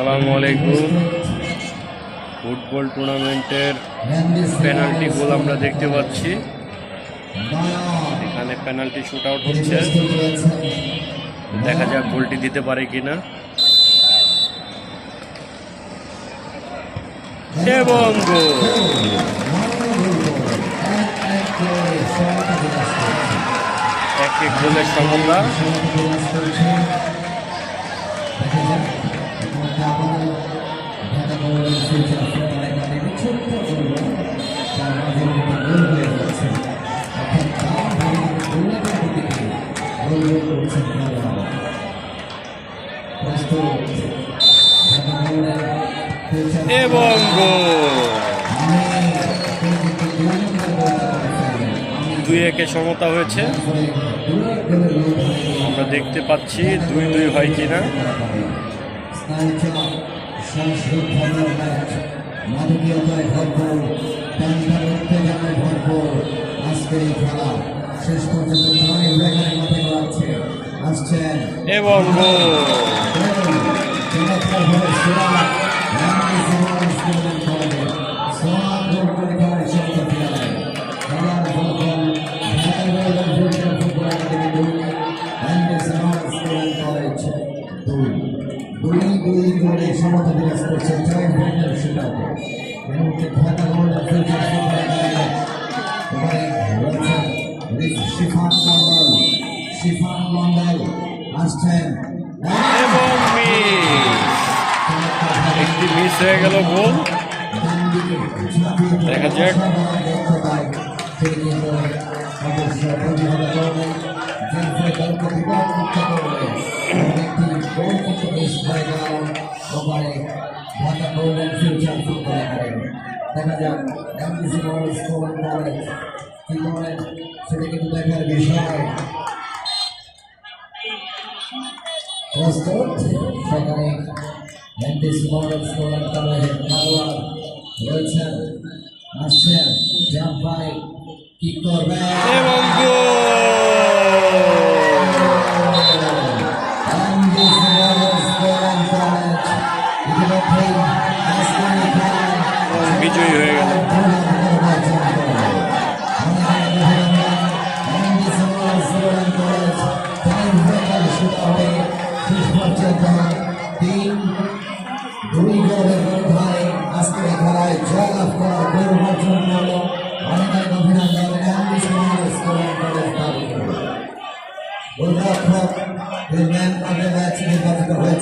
আসসালামু আলাইকুম। ফুটবল টুর্নামেন্টের পেনাল্টি গোল আমরা দেখতে পাচ্ছি। এখানে পেনাল্টি শুট আউট হচ্ছে। দেখা যাক গোলটি দিতে পারে কিনা। এবং গোল এক এক গোলের এবং দুই একে সমতা হয়েছে। আমরা দেখতে পাচ্ছি দুই দুই হয় কিনা। মাদকীয়তায় ভরপুর উত্তেজনায় ভরপুর আজকের এই খেলা। শেষ পর্যন্ত ধরে ব্রেকারের মাঠে গড়াচ্ছে আসছেন। এবং গোল। চমৎকার ভাবে সেরা রামজি সিনেমা স্কুলের কলেজে সোয়াদ গোল মন্ডল আসছেন। এবং একটি মিস হয়ে গেল গোল। দেখা যাক। দেখা যাক। কি করেন সেটা কিন্তু দেখার বিষয় প্রস্তুত। সেখানে মডেল স্কুল কলেজের খেলোয়াড় রয়েছেন আসছেন জাম ভাই কি করবেন এবং গোল। এমডিসি মডেল এই খেলায় বিজয়ী দুই গোলের মধ্যে আজকের খেলায় জয়লাভ করার গৌরব অর্জন অনেক অভিনন্দন এমডি সমাজ কলেজ দাবি গোলরক্ষক ম্যান অফ দ্য ম্যাচ নির্বাচিত হয়েছে